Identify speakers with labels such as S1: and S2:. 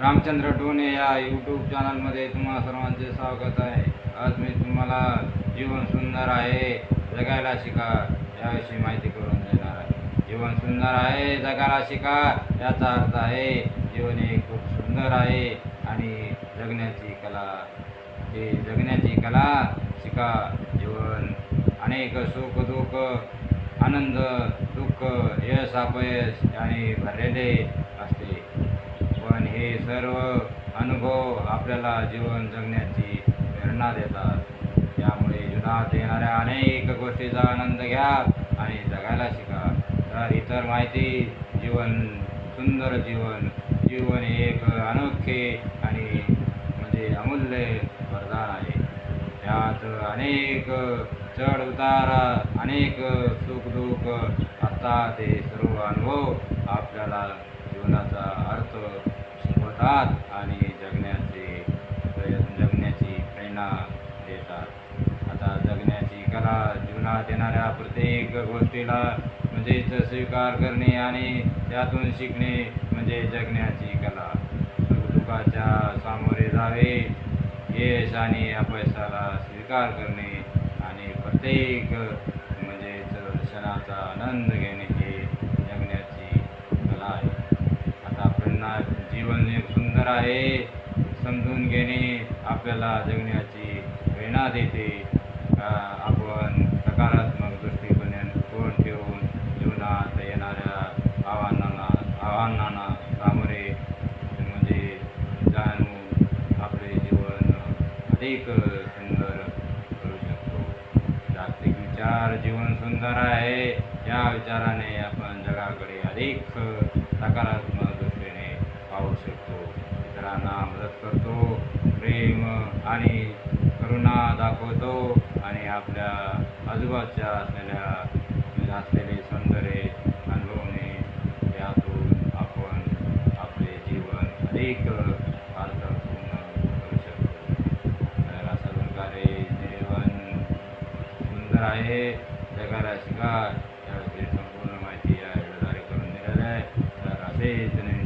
S1: रामचंद्र डोने या यूट्यूब चॅनलमध्ये तुम्हा सर्वांचे स्वागत आहे. आज मी तुम्हाला जीवन सुंदर आहे जगायला शिका याविषयी माहिती करून देणार आहे. जीवन सुंदर आहे जगायला शिका याचा अर्थ आहे जीवन हे खूप सुंदर आहे आणि जगण्याची कला हे जगण्याची कला शिका जीवन. अनेक सुख दुःख आनंद दुःख यश अपयश याने भरलेले असते. हे सर्व अनुभव आपल्याला जीवन जगण्याची प्रेरणा देतात. त्यामुळे जीवनात येणाऱ्या अनेक गोष्टीचा आनंद घ्या आणि जगायला शिका. तर इतर माहिती जीवन सुंदर जीवन जीवन एक अनोखे आणि म्हणजे अमूल्य वरदान आहे. त्यात अनेक चढ उतार अनेक सुखदुःख असतात ते सर्व अनुभव आपल्याला जीवनाचा अर्थ शिकवतात आणि जगण्याचे प्रयत्न जगण्याची प्रेरणा देतात. आता जगण्याची कला जीवनात येणाऱ्या प्रत्येक गोष्टीला म्हणजेच स्वीकार करणे आणि त्यातून शिकणे म्हणजे जगण्याची कला. सुखदुःखाच्या सामोरे जावे यश आणि अपयशाला स्वीकार करणे आणि प्रत्येक म्हणजेच क्षणाचा आनंद घेणे हे जगण्याची कला आहे. आता प्रेरणा जीवन एक आहे. समजून घेणे आपल्याला जगण्याची प्रेरणा देते. का आपण सकारात्मक दृष्टिकोन कोण ठेवून जीवनात येणाऱ्या आव्हानांना आव्हानांना सामोरे म्हणजे जाणून आपले जीवन अधिक सुंदर करू शकतो. जागतिक विचार जीवन सुंदर आहे. या विचाराने आपण जगाकडे अधिक सकारात्मक दृष्टीने पाहू शकतो. इतरांना मदत करतो. प्रेम आणि करुणा दाखवतो. आणि आपल्या आजूबाजूच्या असलेल्या असलेले सौंदर्य अनुभवणे यातून आपण आपले जीवन अधिक अर्थपूर्ण करू शकतो. तर प्रकारे जीवन सुंदर आहे. जगाला शिकार त्याविषयी संपूर्ण माहिती या वेळेद्वारे करून दिलेलं आहे. तर असेच